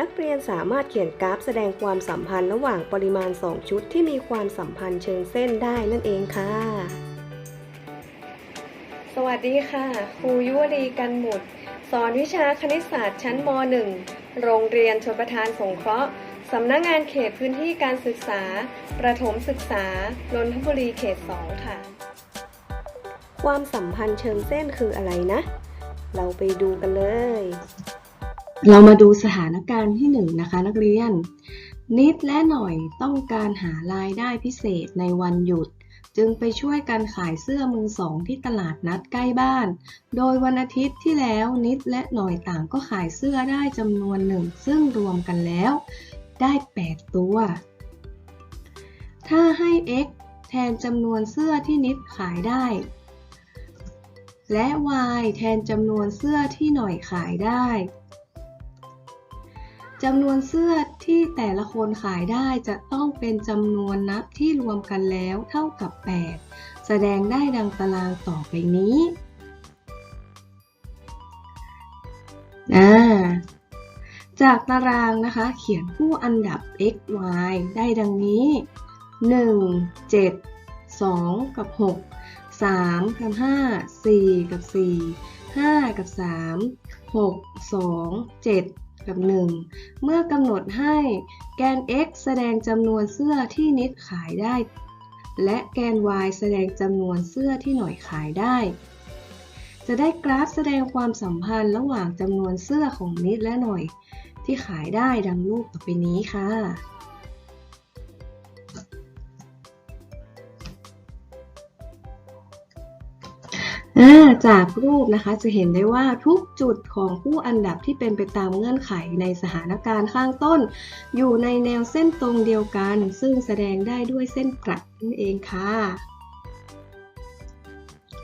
นักเรียนสามารถเขียนกราฟแสดงความสัมพันธ์ระหว่างปริมาณ 2 ชุดที่มีความสัมพันธ์เชิงเส้นได้นั่นเองค่ะ สวัสดีค่ะ ครูยุวดีกันหมุด สอนวิชาคณิตศาสตร์ชั้นม .1 โรงเรียนชนประทานสงเคราะห์สำนักงงานเขตพื้นที่การศึกษา ประถมศึกษานนทบุรีเขต 2 ค่ะ ความสัมพันธ์เชิงเส้นคืออะไรนะ เราไปดูกันเลย เรามาดูสถานการณ์ที่หนึ่งนะคะนักเรียน นิดและหน่อยต้องการหารายได้พิเศษในวันหยุด จึงไปช่วยกันขายเสื้อมือสองที่ตลาดนัดใกล้บ้าน โดยวันอาทิตย์ที่แล้วนิดและหน่อยต่างก็ขายเสื้อได้จำนวนหนึ่ง ซึ่งรวมกันแล้ว ได้ 8 ตัว ถ้าให้ x แทนจำนวนเสื้อที่นิดขายได้ และ y แทนจำนวนเสื้อที่หน่อยขายได้ จำนวนเสื้อที่แต่ละคนขายได้จะต้องเป็นจำนวนนับที่รวมกันแล้วเท่ากับ 8 แสดงได้ดังตารางต่อไปนี้าจากตารางนะคะ เขียนผู้อันดับ x y ได้ดังนี้ 1 7 2 กับ 6 3 กับ 5 4 กับ 4 5 กับ 3 6 2 7 กับ 1 เมื่อกำหนดให้แกน x แสดงจำนวนเสื้อที่นิดขายได้ และแกน y แสดงจำนวนเสื้อที่หน่อยขายได้ จะได้กราฟแสดงความสัมพันธ์ระหว่างจำนวนเสื้อของนิดและหน่อย ที่ขายได้ดังรูปต่อไปนี้ค่ะ จากรูปนะคะจะเห็นได้ว่าทุกจุดของผู้อันดับที่เป็นไปตามเงื่อนไขในสถานการณ์ข้างต้น อยู่ในแนวเส้นตรงเดียวกัน ซึ่งแสดงได้ด้วยเส้นกลัดนั่นเองค่ะ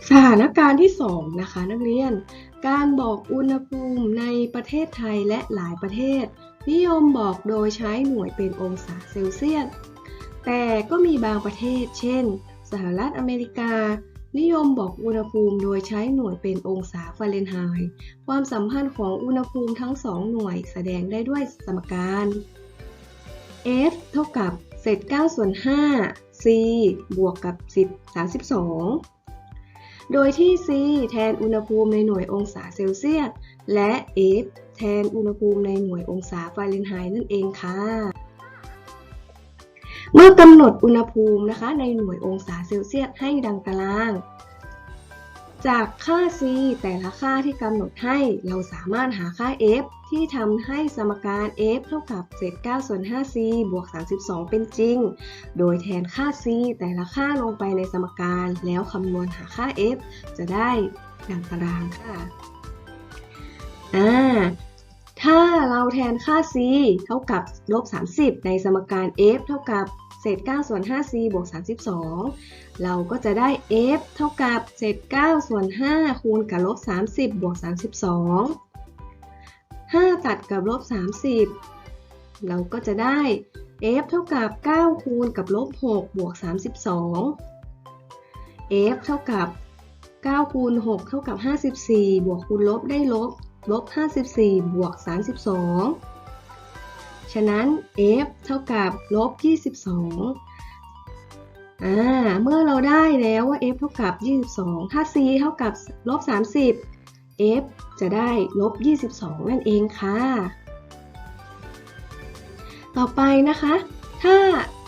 สถานการณ์ที่ 2 นะคะนักเรียน การบอกอุณหภูมิในประเทศไทยและหลายประเทศ นิยมบอกโดยใช้หน่วยเป็นองศาเซลเซียสแต่ก็มีบางประเทศ เช่น สหรัฐอเมริกา นิยมบอกอุณหภูมิโดยใช้หน่วยเป็นองศาฟาเรนไฮต์ความสัมพันธ์ของอุณหภูมิทั้งสองหน่วยแสดงได้ด้วยสมการ F เท่ากับเศษ9ส่วน5 c บวกกับ 10 32 โดยที่ c แทนอุณหภูมิในหน่วยองศาเซลเซียส และ F แทนอุณหภูมิในหน่วยองศาฟาเรนไฮต์นั่นเองค่ะ เมื่อกำหนดอุณหภูมินะคะในหน่วยองศาเซลเซียสให้ดังตาราง จากค่า c แต่ละค่าที่กำหนดให้เราสามารถหาค่า f ที่ทำให้สมการ f เท่ากับเศษ9ส่วน 5c บวก 32 เป็นจริง โดยแทนค่า c แต่ละค่าลงไปในสมการแล้วคำนวณหาค่า f จะได้ดังตารางค่ะอ่าถ้าเรา แทนค่า c เท่ากับลบ 30 ในสมการ f เท่ากับเศษ9ส่วน 5c บวก 32 เราก็จะได้ f เท่ากับเศษ9ส่วน 5 คูณกับลบ 30 บวก 32 5 ตัดกับลบ 30 เราก็จะได้ f เท่ากับ 9 คูณกับลบ 6 บวก 32 f เท่ากับ 9 คูณ 6 เท่ากับ 54 บวกคูณลบได้ลบ ลบ 54 บวก 32 ฉะนั้น f เท่ากับลบ 22 อ่า เมื่อเราได้แล้วว่า f เท่ากับ 22 ถ้า c เท่ากับลบ 30 f จะได้ลบ 22 นั่นเองค่ะ ต่อไปนะคะ ถ้า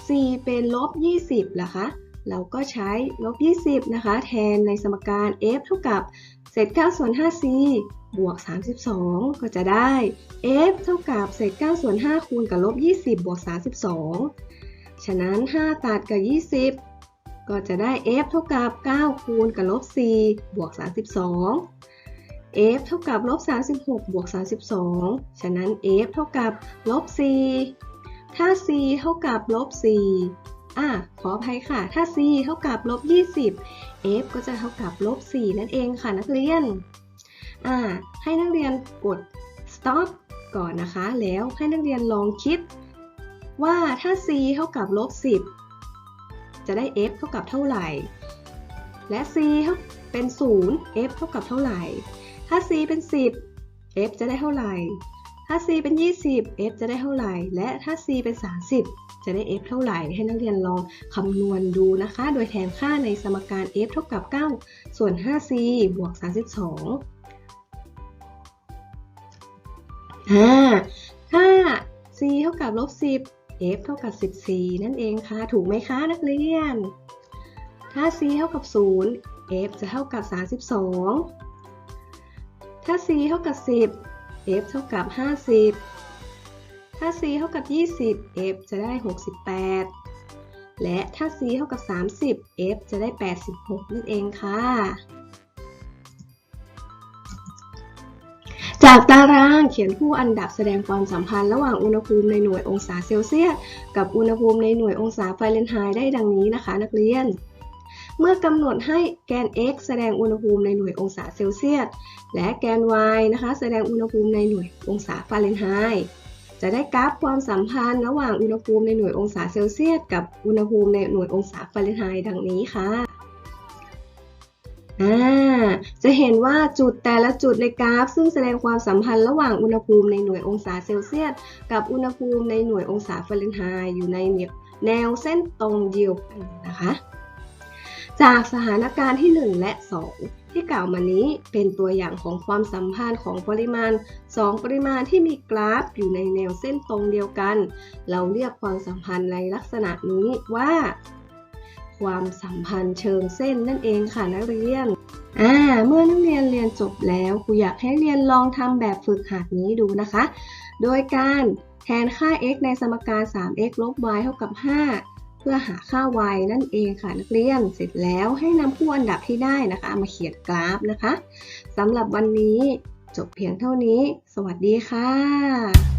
c เป็นลบ 20ล่ะคะ เราก็ใช้ลบ 20 นะคะ แทนในสมการ f เท่ากับ เศษ9ส่วน 5c บวก 32 ก็จะได้ f เท่ากับเศษ9ส่วน 5 คูณกับลบ 20 บวก 32 ฉะนั้น 5 ตัดกับ 20 ก็จะได้ f เท่ากับ 9 คูณกับลบ 4 บวก 32 f เท่ากับลบ 36 บวก 32 ฉะนั้น f เท่ากับลบ 4 ถ้า c เท่ากับลบ 4 อะขออภัยค่ะ ถ้า c เท่ากับลบ20 f ก็จะเท่ากับลบ4นั่นเองค่ะนักเรียน อ่า ให้นักเรียนกด stop ก่อนนะคะ แล้วให้นักเรียนลองคิด ว่าถ้า c เท่ากับลบ10 จะได้ f เท่ากับเท่าไหร่ และ c เท่าเป็น 0 f เท่ากับเท่าไหร่ ถ้า c เป็น 10 f จะได้เท่าไหร่ ถ้า c เป็น 20 f จะได้เท่าไหร่ และถ้า c เป็น 30 จะได้ f เท่าไหร่ ให้นักเรียนลองคำนวณดูนะคะ โดยแทนค่าในสมการ f เท่ากับ 9 ส่วน 5c บวก 32อ่าถ้า c เท่ากับลบ 10 f เท่ากับ 14 นั่นเองค่ะ ถูกไหมคะนักเรียน ถ้า c เท่ากับ 0 f จะเท่ากับ 32 ถ้า c เท่ากับ 10 f เท่ากับ 50 ถ้า c เท่ากับ 20 f จะได้ 68 และถ้า c เท่ากับ 30 f จะได้ 86 นั่นเองค่ะ จากตารางเขียนคู่อันดับแสดงความสัมพันธ์ระหว่างอุณหภูมิในหน่วยองศาเซลเซียส กับอุณหภูมิในหน่วยองศาฟาเรนไฮต์ได้ดังนี้นะคะ นักเรียน เมื่อกำหนดให้แกน x แสดงอุณหภูมิในหน่วยองศาเซลเซียส และแกน y นะคะ แสดงอุณหภูมิในหน่วยองศาฟาเรนไฮต์จะได้กราฟความสัมพันธ์ระหว่างอุณหภูมิในหน่วยองศาเซลเซียส กับอุณหภูมิในหน่วยองศาฟาเรนไฮต์ดังนี้ค่ะจะเห็นว่าจุดแต่ละจุดในกราฟ ซึ่งแสดงความสัมพันธ์ระหว่างอุณหภูมิในหน่วยองศาเซลเซียส กับอุณหภูมิในหน่วยองศาฟาเรนไฮต์อยู่ในแนวเส้นตรงเดียวกันนะคะ จากสถานการณ์ที่ 1 และ 2 ที่กล่าวมานี้เป็นตัวอย่างของความสัมพันธ์ของปริมาณ 2 ปริมาณที่มีกราฟอยู่ในแนวเส้นตรงเดียวกัน เราเรียกความสัมพันธ์ในลักษณะนี้ว่า ความสัมพันธ์เชิงเส้นนั่นเองค่ะนักเรียนอ่าเมื่อนักเรียนเรียนจบแล้วครูอยากให้เรียนลองทำแบบฝึกหัดนี้ดูนะคะ โดยการแทนค่า x ในสมการ 3x ลบ y เท่ากับ 5 พื่อหาค่า y นั่นเองค่ะนักเรียนเสร็จแล้วให้นำคู่อันดับที่ได้นะคะ มาเขียนกราฟนะคะสำหรับวันนี้จบเพียงเท่านี้ สวัสดีค่ะ